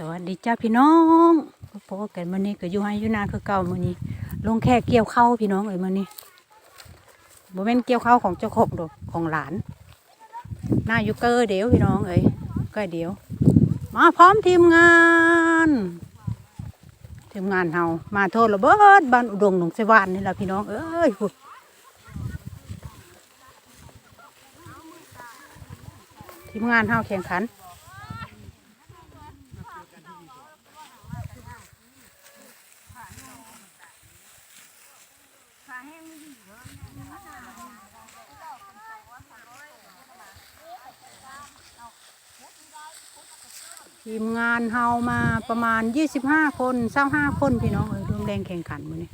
สวัสดีจ้าพี่น้องพบกันมื้อนี้ก็อยู่ให้อยู่นาคือเก่ามื้อนี้ ลงแค่เกี่ยวเข้าพี่น้องเอ้ยมื้อนี้บ่แม่นเกี่ยวเข้าของเจ้าของดอกของหลานหน้าอยู่เกอร์เดี๋ยวพี่น้องเอ้ยก็เดี๋ยว มาพร้อมทีมงาน ทีมงานเฮามาโทษระเบิดบ้านอุดงหนองไสวานนี่แหละพี่น้องเอ้ยทีมงานเฮาแข่งขัน ทีมงานเฮามาประมาณ 25 คน25คนพี่น้องเอ้ยร่วมแรงแข่งขันมื้อนี้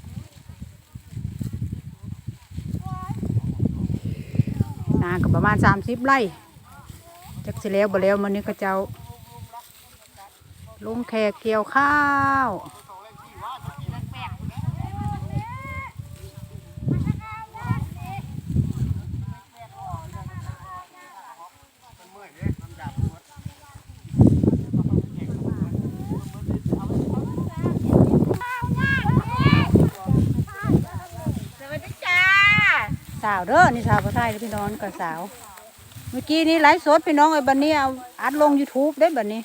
นาก็ประมาณ 30 ไร่จักสิแล้วบ่แล้วมื้อนี้ก็เจ้าลงแขกเกี่ยวข้าว สวัสดีจ้า สาวเด้อนี่สาวผู้ไทยเด้อพี่น้องก็สาว เมื่อกี้นี้ไลฟ์สดพี่น้องไอ้ยบัดนี้เอาอัดลง YouTube ได้บัดนี้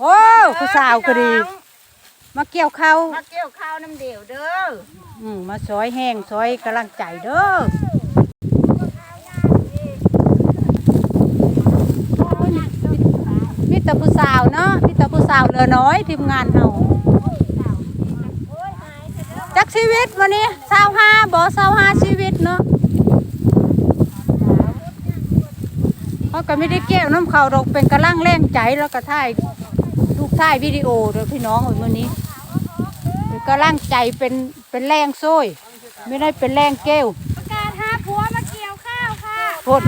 โอ้ผู้สาวก็ดี มาเกี่ยวข้าวมาเกี่ยวข้าวน้ำเดียวเด้ออืมมาซอยแห้งซอยกำลังใจเด้อพี่ตาผู้สาวเนาะพี่ตาผู้สาวเหลือน้อยทีมงานเฮาจักชีวิตวันนี้สาวห้าบ่สาวห้าชีวิตเนาะ เขาก็ไม่ได้เกี่ยวน้ำเขาดอกเป็นกำลังแรงใจแล้วก็ถ่ายลูกถ่ายวิดีโอเด้อพี่น้องเอ้ยมื้อนี้เป็นกำลังใจเป็นเป็นแรงโซ่ยไม่ได้เป็นแรงเกลวประกาศหาผัวมาเกี่ยวข้าวค่ะพุ่น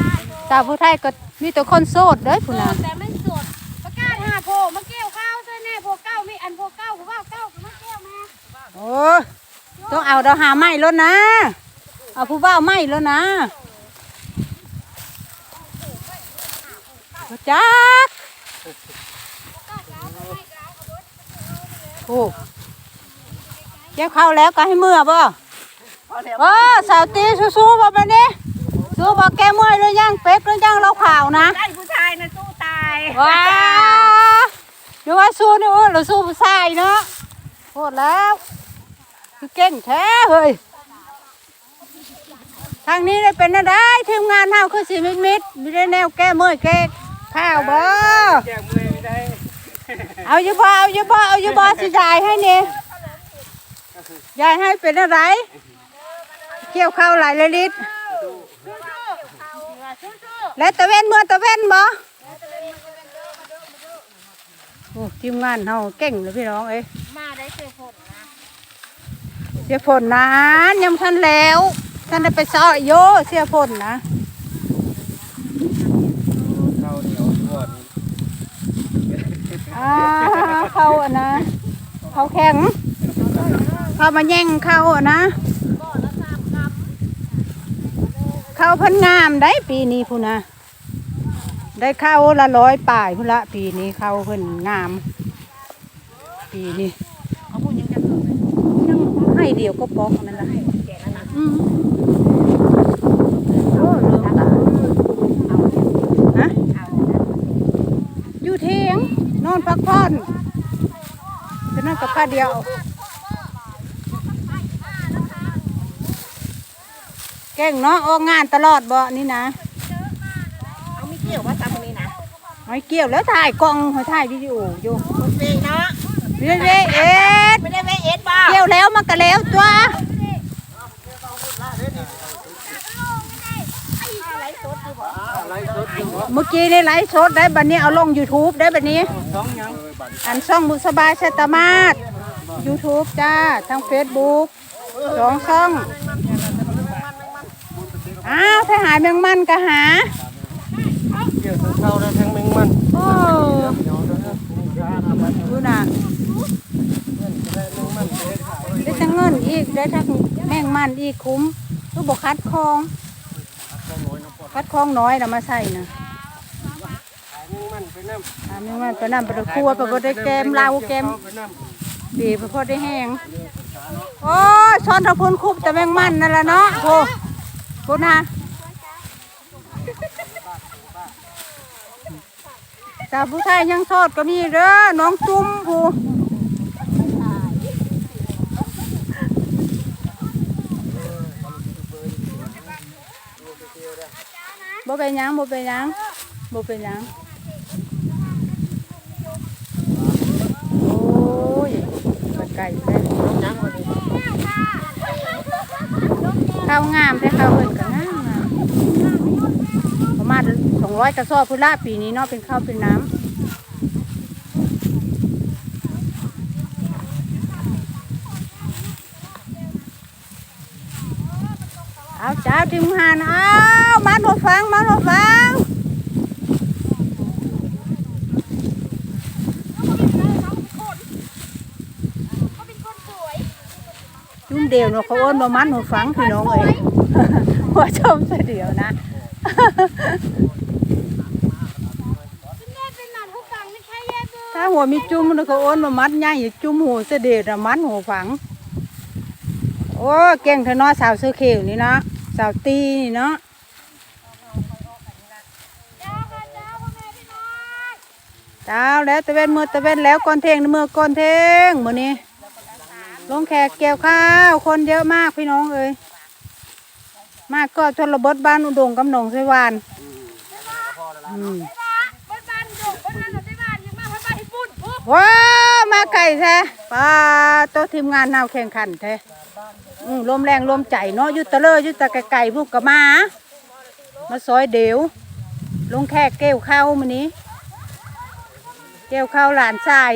ตาผู้ไทยก็มีแต่คนโสดเด้อพุ่นโสน่ะดแต่ไม่สดประกาศหาโผมาเกี่ยวข้าวซะแน่โผเก้ามีอันโผเก้าโผเก้าเก้าก็มาเกี่ยวมาโอ้ยต้องเอาดอกหาไม้แล้วนะเอาผู้บ่าวไม้แล้วนะ จักโอ้เจ้าเข้าแล้วก็ให้เมื่อบ่เออสาวตีสู้ๆบ่บัดนี้สู้บ่แก้เมื่อยหรือยังเป๊กหรือยังเราข่าวนะได้ผู้ชายนะสู้ตายว้าเดี๋ยวว่าสู้นี่โอ้เราสู้ผู้ชายเนาะโคตรแล้วคือเก่งแท้เฮ้ยทางนี้ได้เป็นอะไรทีมงานเฮาคือสิมิดมิดมีได้แนวแก้เมื่อยแก้ ข้าวบ่แจกมือไม่ได้เอาอยู่บ่เอาอยู่บ่เอาอยู่บ่สิยายให้นี่ยายให้เป็นอะไร เกี่ยวข้าวหลายละลิตรและตะเวนเมื่อตะเวนบ่โอ้ทีมงานเฮาเก่งเลยพี่น้องเอ้ยมาได้เจอผลนะเสียผลนะยังทันแล้วท่านได้ไปซ้อโยเสียผลนะ ข้าวเหนียวทอด อ่าเข้าอะนะ เข้าแข็ง เข้ามาแย่งเข้าอะนะ เข้าเพันงามได้ปีนี้พูนนะ ได้เข้าละร้อยป่ายพุ่นละปีนี้เข้าเพิ่นงาม ปีนี้เอาพูดยังจะเกิดยังให้เดียวก็ปอกนั่นแหละ แก่แล้วนะ อืมโอ้ลืมตาฮะ อยู่เทียงนอนพักผ่อน จะนั่นกับข้าเดียว เก่งเนาะออกงานตลอดบ่นี่นะเอาไม่เกี่ยวว่าซ้ำคนนี้นะหอยเกี่ยวแล้วถ่ายกล้องหอยถ่ายวิดีโออยู่คนเองเนาะเรื่อยๆเอ็ดไม่ได้ไปเอ็ดบ้าเกี่ยวแล้วมันก็แล้วตัวอะไรสดคือบอกอะไรสดอยู่เมื่อกี้นี่ไลฟ์สดได้บัดนี้เอาลง YouTube ได้บัดนี้ท้องยังอันช่องบุษบายชะตามาศ YouTube จ้าทาง Facebook สองช่อง อ้าวถ้าหายแมงมันก็หาเกี่ยวทั้งข้าวและทั้งแมงมันโอ้ดูนะได้ทั้งเงินอีกได้ทั้งแมงมันอีกคุ้มก็บอกคัดคลอง คัดคลองน้อยเรามาใส่นะขายแมงมันไปน้ำอ่าแมงมันไปนำไปครัวไปบ่ได้แกมลาวแกมไปน้บีบไปพอได้แห้งโอ้ช้อนทะพุนคุบแต่แมงมันนั่นแหละเนาะโอ้กูนะแต่ผู้ชายยังทอดก็มีเด้อน้องจุ้มผู้ บ่เป็นหยังบ่เป็นหยังบ่เป็นหยังโอ้ยมันไก่แท้ำยังวันนี้ข้าวงามแต่ข้าวเอิ้นก็งามงามประมาณสองร้อยกระสอบพุนละปีนี้เนาะเป็นข้าวเป็นน้ำ เอาจ้าทิมหานเอามาหนฟังมาหนฟังจุ่มเดียวเนาะเขาโอ้นบ่มันหนฟังพี่น้องเอ้ยหัวชมเสียเดียวนะแม่เป็นหมันผู้ฟังไม่ใช่แย่เบอร์ถ้าหัวมีจุ่มแล้วก็โอนมามัดใหญ่อย่าจุ่มหัวเสด็จอะมัดหัวฝังโอ้เก่งเถอะเนาะสาวเสื้อเขียวนี่เนาะ สาวตีนี่เนาะเจ้าแม่พี่น้องเจ้าแล้วตะเวนมือตะเวนแล้วก่อนเทงเมื่อก่อนเทงมือนี้ลงแขกเกี่ยวข้าว คนเยอะมากพี่น้องเอ้ยมากก็ชนระบดบ้านอุดงกำหนงไสวานอืมบ้านบ้านบ้านดุบ้านบ้านในบ้านยังมาบ้านบ้านญี่ปุ่นว้าวมาไก่แท้ป้าโตะทีมงานนาวแข่งขันแท้ อืมลมแรงลมใจเนาะอยุตตะเลออยุตตะไก่ไก่พวกกะมา มาซอยเดียวลงแขกเก้วข้าวมื้อนี้เก้วข้าวหลานชาย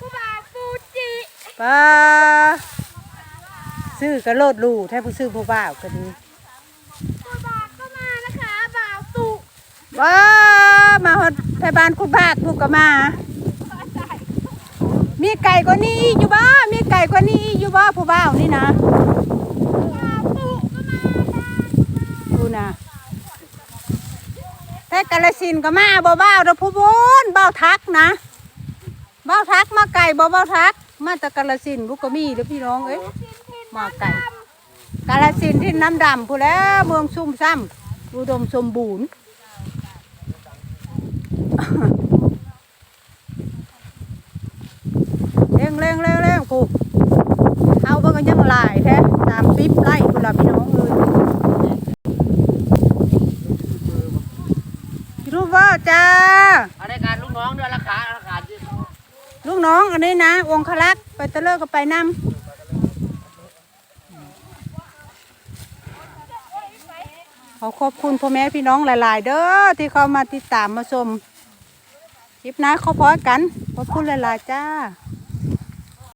ผู้บ่าวฟูจิป้าซื้อกระโลดลูแท้ผู้ซื้อผู้บ่าวก็ดีผู้บ่าวก็มานะคะบ่าวตุว้ามาฮอดไทยบ้านคุณบาทพวกกะมา มีไก่กว่านี้อีกอยู่บ้ามีไก่กว่านี้อีกอยู่บ้าผู้บ่าวนี่นะ บ่าวตุก็มาค่ะ ดูนะแต่กาลสินก็มาบ่เบาเด้อผู้บุญเบาทักนะเบาทักมาไก่บ่เบาทัก มาต่กาลสินธุ์ลูกก็มีเด้อพี่น้องเอ้ยมาไก่กาลสินที่น้ำดำผู้แล้วเมืองซุ่มซ้ำอุดมสมบูรณ์เร่งเร่งเร่งเร่งผูเอาเบิ่งก็ยังหลายแท้ตามปิ๊บไล่พุ่นล่ะพี่น้องเอ้ย รูปว่าจ้า อะไรการลูกน้องด้วยราคาราคาที่ ลู กันนี่นะ องคลักษ์ไปตะเลิกก็ไปนำขอขอบคุณพ่อแม่พี่น้องหลาย ๆ เด้อที่เขามาติดตามมาชมคลิปน้าเขาพอกันขอบคุณหลาย ๆ จ้า